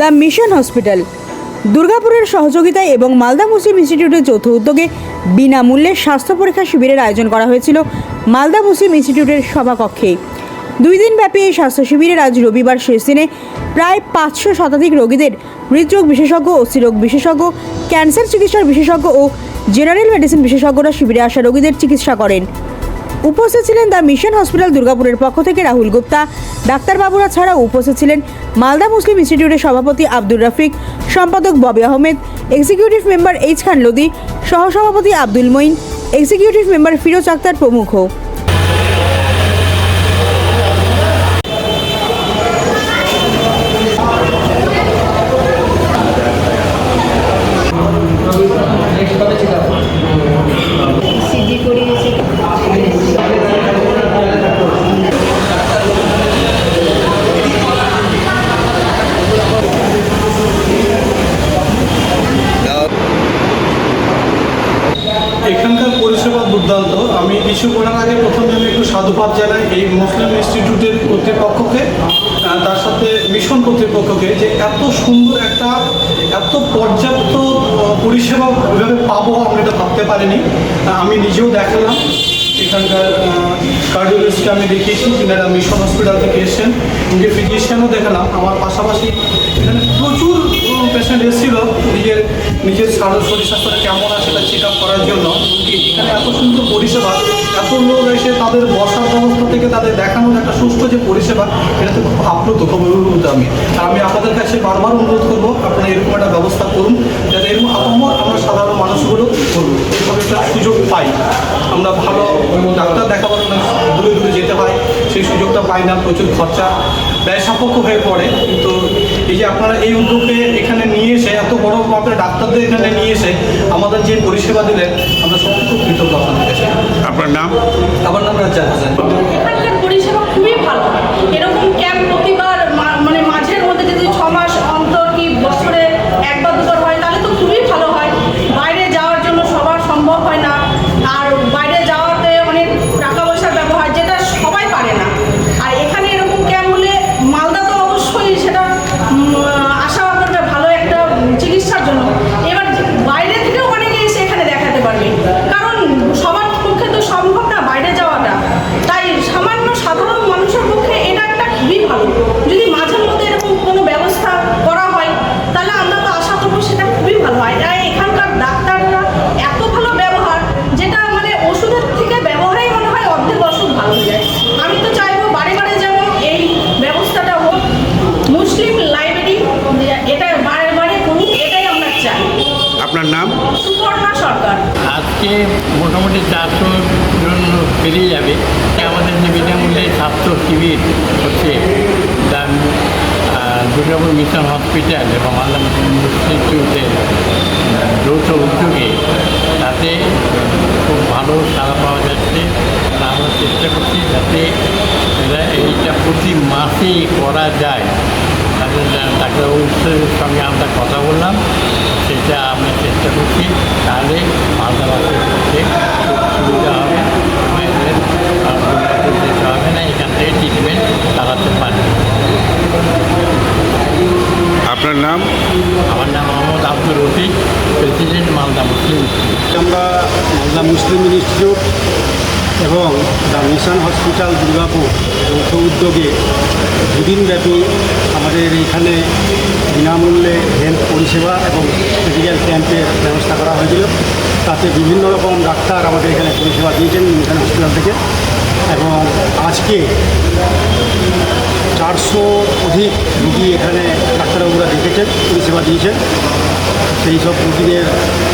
The mission hospital. দুর্গাপুরের সহযোগিতায় এবং মালদা মুসলিম ইনস্টিটিউটের যৌথ উদ্যোগে বিনামূল্যে স্বাস্থ্য পরীক্ষা শিবিরের আয়োজন করা হয়েছিল মালদা মুসলিম ইনস্টিটিউটের সভাকক্ষে। দুই দিন ব্যাপী এই স্বাস্থ্য শিবিরের আজ রবিবার শেষ দিনে প্রায় পাঁচশো শতাধিক রোগীদের হৃদরোগ বিশেষজ্ঞ অস্থিরোগ বিশেষজ্ঞ, ক্যান্সার চিকিৎসার বিশেষজ্ঞ ও জেনারেল মেডিসিন বিশেষজ্ঞরা শিবিরে আসা রোগীদের চিকিৎসা করেন। উপস্থিত ছিলেন দ্য মিশন হসপিটাল দুর্গাপুরের পক্ষ থেকে রাহুল গুপ্তা। ডাক্তারবাবুরা ছাড়াও উপস্থিত ছিলেন মালদা মুসলিম ইনস্টিটিউটের সভাপতি আব্দুর রফিক, সম্পাদক Bobby Ahmed, executive member H Khan Lodi সহসভাপতি আব্দুল মঈন, এক্সিকিউটিভ মেম্বার ফিরোজ আক্তার প্রমুখ। এখানকার পরিষেবা দুর্দান্ত। আমি কিছু করার আগে প্রথমে আমি একটু সাধুবাদ জানাই এই মুসলিম ইনস্টিটিউটের কর্তৃপক্ষকে তার সাথে মিশন কর্তৃপক্ষকে যে এত সুন্দর একটা, এত পর্যাপ্ত পরিষেবা ওইভাবে পাবো আমরা এটা ভাবতে পারিনি। আমি নিজেও দেখালাম। এখানকার কার্ডিওলজিস্টকে আমি দেখিয়েছি যিনারা মিশন হসপিটাল থেকে এসেছেন। উনি ফিজিশিয়ানও দেখালাম। আমার পাশাপাশি এখানে প্রচুর পেশেন্ট এসেছিল। নিজের শারীর শরীর স্বাস্থ্যটা কেমন আছে সেটা চেক আপ করার জন্য। এখানে এত সুন্দর পরিষেবা এত লোক এসে তাদের বসার ব্যবস্থা থেকে তাদের দেখানোর একটা সুস্থ যে পরিষেবা এটাতে খুব আপ্লুত খুব অনুরোধ আমি। আর আমি আপনাদের কাছে বারবার অনুরোধ করব আপনারা এরকম একটা ব্যবস্থা করুন যাতে এরকম আপামর আমরা সাধারণ মানুষগুলো এভাবে একটা সুযোগ পাই। আমরা ভালো ডাক্তার দেখাবার দূরে দূরে যেতে হয় সেই সুযোগটা পাই না প্রচুর খরচা। ব্যয় সাপেক্ষ হয়ে পড়ে। কিন্তু এই যে আপনারা এই উদ্যোগে এখানে নিয়ে এসে, এত বড় মাপের ডাক্তারদের এখানে নিয়ে এসে আমাদের যে পরিষেবা দিলেন, আমরা সত্যি খুব কৃতজ্ঞ আপনাদের কাছে আপনার নাম আমার নাম রাজ্জাক হাসান এখানকার পরিষেবা খুবই ভালো এরকম ক্যাম্প প্রতিবার মা- মানে মাঝের মধ্যে যদি ছ মাস অন্তর কি বছরে একবার দুবার হয় তাহলে তো খুবই ভালো হয় বাইরে যাওয়ার জন্য সবার সম্ভব হয় না আর বাইরে যাওয়াতে অনেক টাকা পয়সার ব্যবহার যেটা সবাই পারে না আর এখানে এরকম ক্যাম্প হলে মালদা তো অবশ্যই সেটা উম, আশা করবে ভালো একটা চিকিৎসার জন্য এবার বাইরে থেকেও অনেকে এসে এখানে দেখাতে পারবে কারণ সবার পক্ষে তো সম্ভব না বাইরে যাওয়াটা তাই সামান্য সাধারণ মানুষের পক্ষে এটা একটা খুবই ভালো যদি মাঝে মধ্যে এরকম কোনো ব্যবস্থা করা হয় তাহলে আমরা তো আশা করব সেটা খুবই ভালো হয় আর এখানকার ডাক্তাররা এত ভালো ব্যবহার যেটা মানে ওষুধের থেকে ব্যবহারেই মনে হয় অর্ধেক অসুখ ভালো হয়ে যায় আমি তো চাইব বারে বারে যেন এই ব্যবস্থাটা হোক মুসলিম লাইব্রেরি এটা বারে বারে করুক এটাই আমরা চাই আপনার নাম সুপর্ণা সরকার আজকে মোটামুটি চারশো জন পেরিয়ে যাবে। আমাদের যে বিনামূল্যে স্বাস্থ্য শিবির হচ্ছে দুর্গাপুর মিশন হসপিটাল এবং আল্লাহ ইনস্টিটিউটের যৌথ উদ্যোগে তাতে খুব ভালো সাড়া পাওয়া যাচ্ছে। আমরা চেষ্টা করছি যাতে এইটা প্রতি মাসেই করা যায়। তাদের ডাক্তারবাবুদের সঙ্গে আমরা কথা বললাম সেটা আমরা চেষ্টা করছি তাহলে মালদাবাসের পক্ষে খুব সুবিধা হবে মায়েদের যেতে হবে না এখান থেকে ট্রিটমেন্ট চালাতে পারবে। আপনার নাম? আমার নাম মোহাম্মদ আব্দুর রফিক প্রেসিডেন্ট মালদা মুসলিম। আমরা মালদা মুসলিম ইনস্টিটিউট এবং দ্য মিশন হসপিটাল দুর্গাপুর যৌথ উদ্যোগে দুদিনব্যাপী আমাদের এইখানে বিনামূল্যে হেলথ পরিষেবা এবং মেডিকেল ক্যাম্পের ব্যবস্থা করা হয়েছিল। তাতে বিভিন্ন রকম ডাক্তার আমাদের এখানে পরিষেবা দিয়েছেন মিশন হসপিটাল থেকে এবং আজকে চারশো অধিক রুগী এখানে ডাক্তারবাবুরা পরিষেবা দিয়েছেন। সেই সব রুগীদের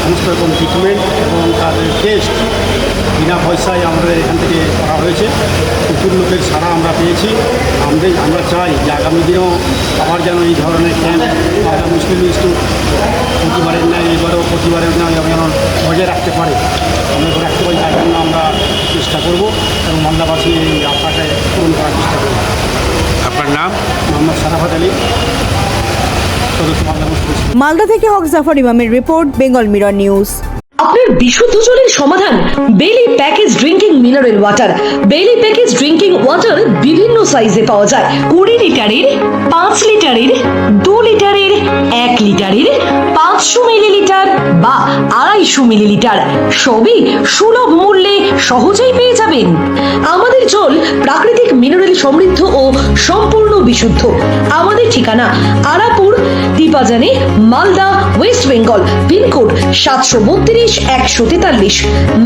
সমস্ত রকম ট্রিটমেন্ট এবং তাদের টেস্ট বিনা পয়সায় আমাদের এখান থেকে করা হয়েছে। প্রচুর লোকের সারা আমরা পেয়েছি। আমাদের আমরা চাই যে আগামী দিনেও আবার যেন এই ধরনের ক্যাম্প মালদা মুসলিম ইনস্টিটিউট প্রতিবারের ন্যায় এবারেও প্রতিবারের ন্যায় যেন বজায় রাখতে পারে। আমরা রাখতে পারি তার জন্য আমরা চেষ্টা করব এবং মালদাবাসী এই আশাকে পূরণ করার চেষ্টা করব। আপনার নাম? মোহাম্মদ সারাফাত আলী। মালদা থেকে হক জাফর ইমামের রিপোর্ট, বেঙ্গল মিরর নিউজ। আপনার বিশুদ্ধ জলের সমাধান Beli package drinking mineral water Beli package drinking water বিভিন্ন সাইজে পাওয়া যায়। কুড়ি লিটারের, পাঁচ লিটারের, দু লিটারের, এক লিটারের, পাঁচশো মিলিলিটার বা আড়াইশো মিলিলিটার। সবই সুলভ মূল্যে সহজেই পেয়ে যাবেন। আমাদের জল প্রাকৃতিক মিনারেল সমৃদ্ধ ও সম্পূর্ণ বিশুদ্ধ। আমাদের ঠিকানা Arapur দীপাজানে Malda, west Bengal, pin code সাতশো বত্রিশ, একশো তেতাল্লিশ।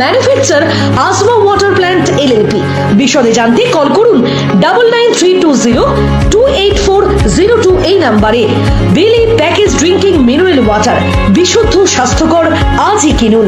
Manufacture Asma water plant LLP বিশদে জানতে কল করুন double nine three two zero two eight four zero two এই নাম্বারে। Beli package drinking mineral water, বিশুদ্ধ স্বাস্থ্যকর আজই কিনুন।